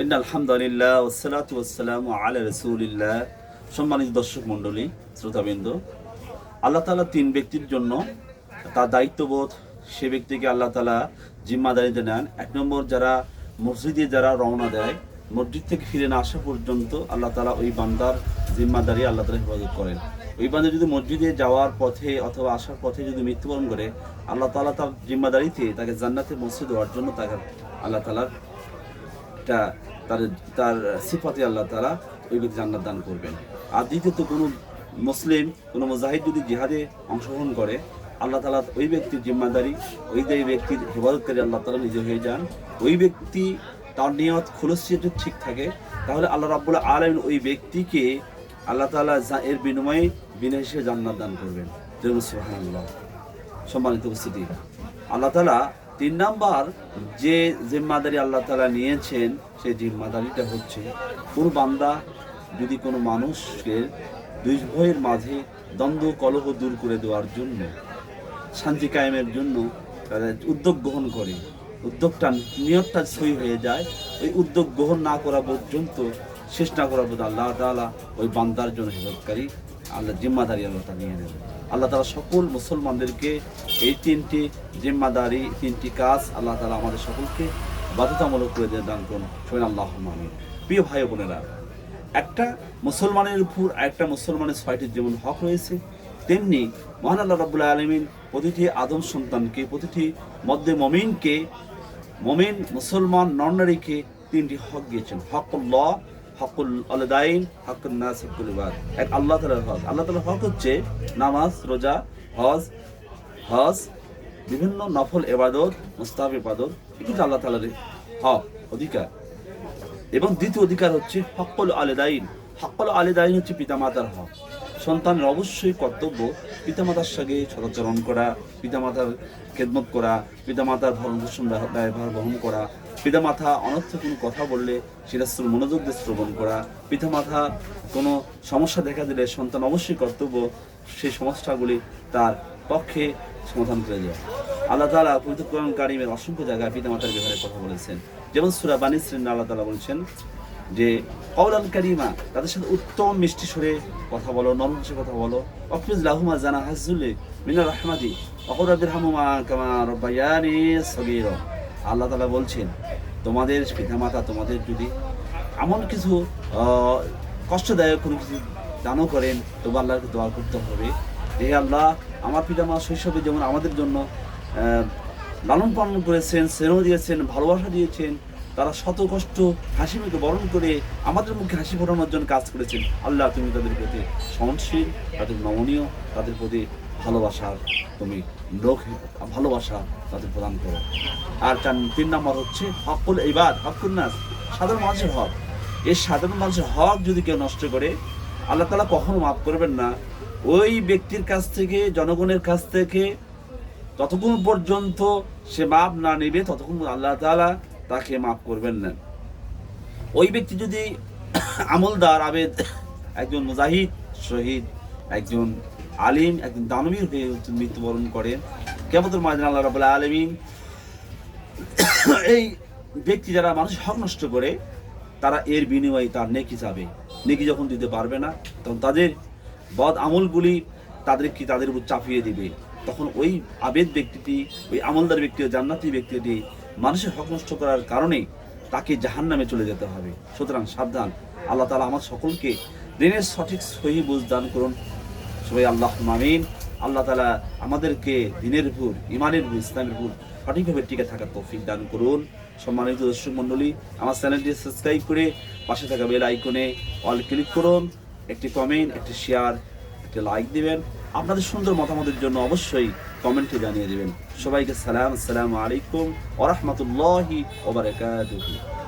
In আলহামদুলিল্লাহ ওসালাত ওসালাম আলা রসুলিল্লাহ। সম্মানিত দর্শক মণ্ডলী, শ্রোতাবৃন্দ, আল্লাহ তালা তিন ব্যক্তির জন্য তার দায়িত্ববোধ সে ব্যক্তিকে আল্লাহ তালা জিম্মাদারিতে নেন। এক নম্বর, যারা মসজিদে যারা রওনা দেয়, মসজিদ থেকে ফিরে না আসা পর্যন্ত আল্লাহ তালা ওই বান্দার জিম্মাদারি আল্লাহ তালা হেফাজত করেন। ওই বান্দা যদি মসজিদে যাওয়ার পথে অথবা আসার পথে যদি মৃত্যুবরণ করে, আল্লাহ তালা তার জিম্মাদারিতে তাকে জান্নাতে মসজিদ দেওয়ার জন্য তাকে আল্লাহ তালার এটা তার তার সিফাতে আল্লাহ তারা ওই ব্যক্তি জান্নাত দান করবেন। আর দ্বিতীয়ত কোনো মুসলিম, কোনো মুজাহিদ যদি জিহাদে অংশগ্রহণ করে, আল্লাহ তালা ওই ব্যক্তির জিম্মাদারি, ওই যে ব্যক্তির হেফাজতকারী আল্লাহ তালা নিজে হয়ে যান, ওই ব্যক্তি তার নিয়ত খুলসি যদি ঠিক থাকে, তাহলে আল্লাহ রাবুল্লাহ আলম ওই ব্যক্তিকে আল্লাহ তালা এর বিনিময়ে বিনা জান্নাত দান করবেন। সম্মানিত উপস্থিতি। আল্লাহ তালা তিন নাম্বার, যে জিম্মাদারি আল্লাহ তালা নিয়েছেন, সেই জিম্মাদারিটা হচ্ছে কোনো বান্দা যদি কোনো মানুষকে দুই ভয়ের মাঝে দ্বন্দ্ব, কলহ দূর করে দেওয়ার জন্য, শান্তি কায়েমের জন্য উদ্যোগ গ্রহণ করে, উদ্যোগটা নিয়তটা সই হয়ে যায়, ওই উদ্যোগ গ্রহণ না করা পর্যন্ত, শেষ না করা পর্যন্ত আল্লাহ তালা ওই বান্দার জন্য হেফাজতকারী আল্লাহ জিম্মাদারি আল্লাহ তালা নিয়ে নেবেন। আল্লাহ তালা সকল মুসলমানদেরকে এই তিনটি জিম্মাদারি, তিনটি কাজ আল্লাহ তালা আমাদের সকলকে বাধ্যতামূলক করে দিয়ে দান করুন। শোনেন আল্লাহ প্রিয় ভাই বোনেরা, একটা মুসলমানের উপর একটা মুসলমানের ছয়টি যেমন হক রয়েছে, তেমনি মহান আল্লাহ রাবুল্লাহ আলমিন প্রতিটি আদম সন্তানকে, প্রতিটি মধ্যে মমিনকে, মমিন মুসলমান নরনারীকে তিনটি হক দিয়েছেন। হকুল্লাহ হকুল আলদাইন হকুল নাস হকুল ইবাদ। এক আল্লাহ তালার হক। আল্লাহ তালার হক হচ্ছে নামাজ, রোজা, হজ হজ, বিভিন্ন নফল এবাদত মুস্তাফ ইবাদত। এগুলো আল্লাহ তালার হক, অধিকার। এবং দ্বিতীয় অধিকার হচ্ছে হকল আলেদাইন। হকল আলেদাইন হচ্ছে পিতামাতার হক। সন্তানের অবশ্যই কর্তব্য পিতামাতার সঙ্গে সদাচরণ করা, পিতামাতার খেদমত করা, পিতামাতার ভরণ পোষণ ব্যয়- বহন করা পিতামাতা অনর্থ কোনো কথা বললে সেটা মনোযোগ দিয়ে শ্রবণ করা। পিতামাতা কোনো সমস্যা দেখা দিলে সন্তান অবশ্যই কর্তব্য সেই সমস্যাগুলি তার পক্ষে সমাধান করে দেওয়া। আল্লাহ তালা পবিত্র কোরআন কারিমের অসংখ্য জায়গায় পিতামাতার ব্যাপারে কথা বলেছেন। যেমন সুরা বানী শ্রেণি আল্লাহ তালা বলছেন যে কৌলাল কারিমা, তাদের সাথে উত্তম মিষ্টি সরে কথা বলো, নরম ভাষায় কথা বলো। অফিজ লাহুমা জানা হাজুল্লে মিনা রহমাদি অকরাবির হামুমা কামা রব্বায়ানি সগীর। আল্লাহ তালা বলছেন, তোমাদের পিতামাতা তোমাদের যদি এমন কিছু কষ্টদায়ক কোনো কিছু দানও করেন, তবু আল্লাহকে দোয়া করতে হবে। হে আল্লাহ, আমার পিতামা শৈশবে যেমন আমাদের জন্য লালন পালন করেছেন, স্নেহ দিয়েছেন, ভালোবাসা দিয়েছেন, তারা শত কষ্ট হাসি মুখে বরণ করে আমাদের মুখে হাসি ফোটানোর জন্য কাজ করেছেন। আল্লাহ তুমি তাদের প্রতি সহনশীল, তাদের নমনীয়, তাদের প্রতি ভালোবাসার তুমি লোক ভালোবাসা তাদের প্রদান করো। আর চার তিন নম্বর হচ্ছে হকুল ইবাদ হকুল নাস, সাধারণ মানুষের হক। এই সাধারণ মানুষের হক যদি কেউ নষ্ট করে, আল্লাহ তালা কখনো মাফ করবেন না। ওই ব্যক্তির কাছ থেকে, জনগণের কাছ থেকে ততক্ষণ পর্যন্ত সে মাপ না নেবে, ততক্ষণ আল্লাহ তাআলা তাকে মাফ করবেন না। ওই ব্যক্তি যদি আমলদার, আবেদ, একজন মুজাহিদ, শহীদ, একজন আলিম, একজন দানবীর হয়ে মৃত্যুবরণ করেন। কেমন মাদিন আল্লাহ রাবুল্লাহ আলমিন এই ব্যক্তি যারা মানুষ হক নষ্ট করে, তারা এর বিনিময়ে তার নেকি যাবে নেকি যখন দিতে পারবে না, তখন তাদের বদ আমলগুলি তাদেরকে তাদের উপর চাপিয়ে দিবে। তখন ওই আবেদ ব্যক্তিটি, ওই আমলদার ব্যক্তি জান্নাতি ব্যক্তিটি মানুষের হক নষ্ট করার কারণে তাকে জাহান নামে চলে যেতে হবে। সুতরাং সাবধান, আল্লাহ তালা আমার সকলকে দিনের সঠিক সহি বুঝ দান করুন। সবাই আল্লাহ মামিন আল্লাহ তালা আমাদেরকে দিনের ভুল ইমানের ভুল ইসলামের ভুল সঠিকভাবে টিকে থাকার তৌফিক দান করুন। সম্মানিত দর্শক মণ্ডলী, আমার চ্যানেলটি সাবস্ক্রাইব করে পাশে থাকা বেল আইকনে অল ক্লিক করুন, একটি কমেন্ট, একটি শেয়ার, একটি লাইক দিবেন। আপনাদের সুন্দর মতামতের জন্য অবশ্যই কমেন্টে জানিয়ে দেবেন। সবাইকে সালাম, আসসালামু আলাইকুম ওরহমতুল্লাহি ওবরাকাতুহু